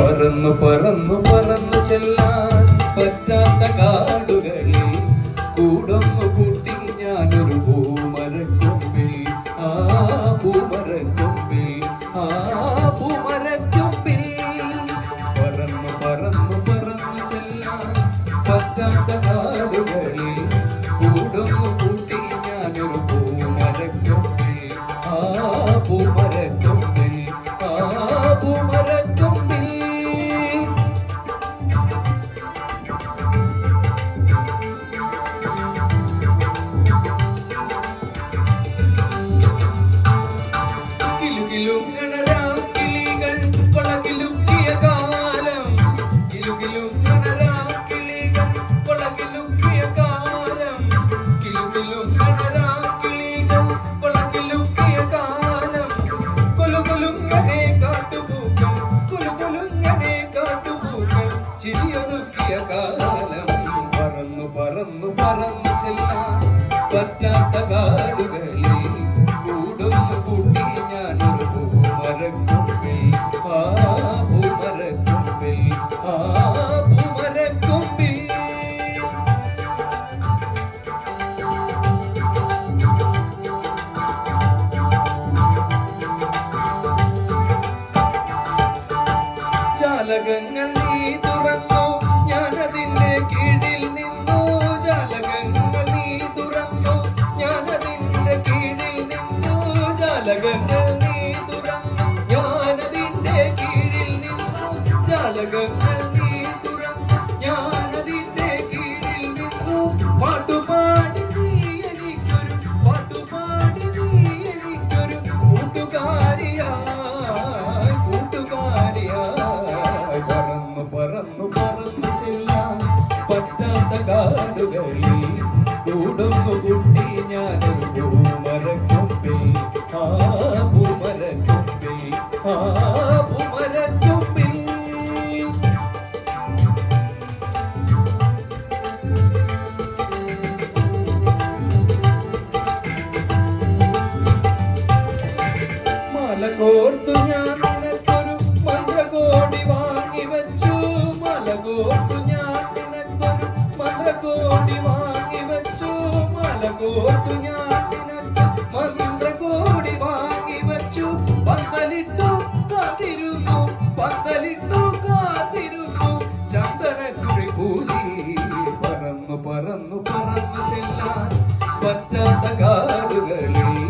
പറന്നു പറന്നു പറന്നു ചെല്ലാൻ പറ്റാത്ത കാടുകളിൽ കൂടൊന്നു കൂട്ടി ഞാനൊരു പൂമരക്കൊമ്പിൽ. ആ പൂമരക്കൊമ്പിൽ ആ പൂമരക്കൊമ്പിൽ. പറന്നു പറന്നു പറന്നു ചെല്ലാൻ പറ്റാത്ത കാടുകളിൽ പറന്നു പറന്നു ചെല്ലാൻ പറ്റാത്ത കാടുകളിൽ കൂടൊന്നു കൂട്ടി പൂമരക്കൊമ്പിൽ ആ പൂമരക്കൊമ്പിൽ ആ പൂമരക്കൊമ്പിൽ ജാലകങ്ങൾ പറന്നു പറന്നു പറന്നു ചെല്ലാൻ പറ്റാത്ത കാടുകളിൽ മാല കോർത്തു ഞാൻ നിനക്കൊരു മന്ത്രകോടി വാങ്ങി വെച്ചു. മാല കോർത്തു ഞാൻ നിനക്കൊരു മന്ത്രകോടി വാങ്ങി വെച്ചു. മാല കോർത്തു ഞാൻ പറന്നു പറന്നു പറന്നു ചെല്ലാൻ പറ്റാത്ത കാടുകളിൽ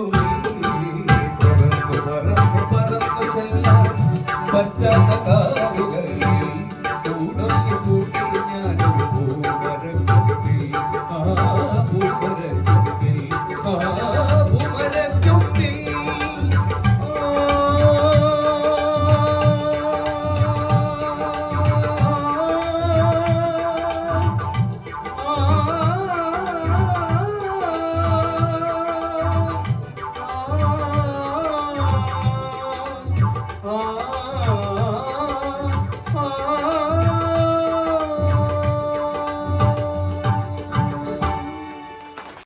amor. ah,